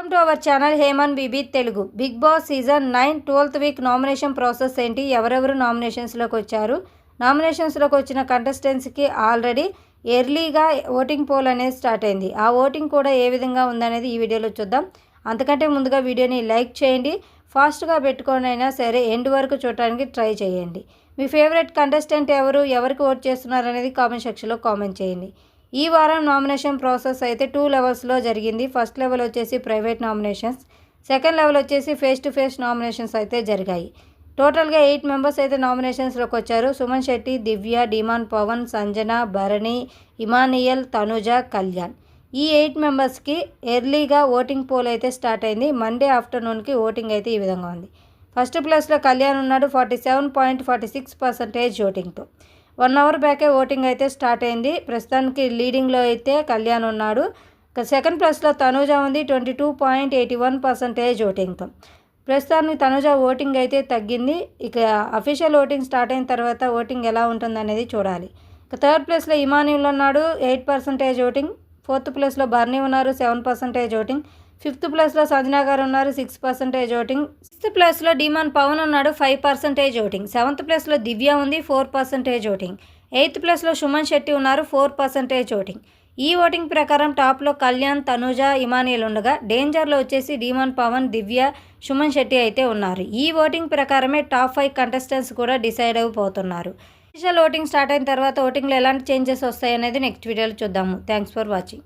Welcome to our channel హేమన్ BB Telugu. Bigg Boss season nine twelfth week nomination process ఏంటి? ఎవరెవరు నామినేషన్స్లోకి వచ్చారు? నామినేషన్స్లోకి వచ్చిన కంటెస్టెంట్స్కి ఆల్రెడీ ఎర్లీగా ఓటింగ్ పోల్ అనేది స్టార్ట్ అయింది. ఆ ఓటింగ్ కూడా ఏ విధంగా ఉందనేది ఈ వీడియోలో చూద్దాం. అంతకంటే ముందుగా వీడియోని లైక్ చేయండి. ఫాస్ట్గా పెట్టుకొని అయినా సరే ఎండ్ వరకు చూడటానికి ట్రై చేయండి. మీ ఫేవరెట్ కంటెస్టెంట్ ఎవరు? ఎవరికి ఓట్ చేస్తున్నారు అనేది కామెంట్ సెక్షన్లో కామెంట్ చేయండి. ఈ వారం నామినేషన్ ప్రాసెస్ అయితే టూ లెవెల్స్లో జరిగింది. ఫస్ట్ లెవెల్ వచ్చేసి ప్రైవేట్ నామినేషన్స్ సెకండ్ లెవెల్ వచ్చేసి ఫేస్ టు ఫేస్ నామినేషన్స్ అయితే జరిగాయి. టోటల్గా ఎయిట్ మెంబర్స్ అయితే నామినేషన్స్లోకి వచ్చారు. Suman Shetty Divya Demon Pavan Sanjana Bharani Emmanuel Tanuja Kalyan. ఈ ఎయిట్ మెంబర్స్కి ఎర్లీగా ఓటింగ్ పోల్ అయితే స్టార్ట్ అయింది. మండే ఆఫ్టర్నూన్కి ఓటింగ్ అయితే ఈ విధంగా ఉంది. ఫస్ట్ ప్లేస్లో కళ్యాణ్ ఉన్నాడు. Forty seven point forty six percentage ఓటింగ్తో. One hour బ్యాకే ఓటింగ్ అయితే స్టార్ట్ అయింది. ప్రస్తుతానికి లీడింగ్లో అయితే కళ్యాణ్ ఉన్నాడు. సెకండ్ ప్లేస్లో తనూజ ఉంది. Twenty two point eighty one percentage ఓటింగ్తో. ప్రస్తుతానికి తనుజ ఓటింగ్ అయితే తగ్గింది. ఇక అఫీషియల్ ఓటింగ్ స్టార్ట్ అయిన తర్వాత ఓటింగ్ ఎలా ఉంటుందనేది చూడాలి. ఇక థర్డ్ ప్లేస్లో ఇమాన్యుల్ ఉన్నాడు. Eight percentage voting. ఫోర్త్ ప్లేస్లో బర్నీ ఉన్నారు. Seven percentage voting. ఫిఫ్త్ ప్లేస్లో సంజనా గారు ఉన్నారు సిక్స్ పర్సెంటేజ్ ఓటింగ్. సిక్స్త్ ప్లేస్లో డిమాన్ పవన్ ఉన్నాడు ఫైవ్ పర్సెంటేజ్ ఓటింగ్. సెవెంత్ ప్లేస్లో దివ్య ఉంది ఫోర్ పర్సెంటేజ్ ఓటింగ్. ఎయిత్ ప్లేస్లో సుమన్ శెట్టి ఉన్నారు ఫోర్ పర్సెంటేజ్ ఓటింగ్. ఈ ఓటింగ్ ప్రకారం టాప్లో కళ్యాణ్ తనుజ ఇమానియల్ ఉండగా డేంజర్లో వచ్చేసి డిమాన్ పవన్ దివ్య సుమన్ శెట్టి అయితే ఉన్నారు. ఈ ఓటింగ్ ప్రకారమే టాప్ ఫైవ్ కంటెస్టెంట్స్ కూడా డిసైడ్ అయిపోతున్నారు. స్పెషల్ ఓటింగ్ స్టార్ట్ అయిన తర్వాత ఓటింగ్లో ఎలాంటి చేంజెస్ వస్తాయనేది నెక్స్ట్ వీడియోలో చూద్దాము. Thanks for watching.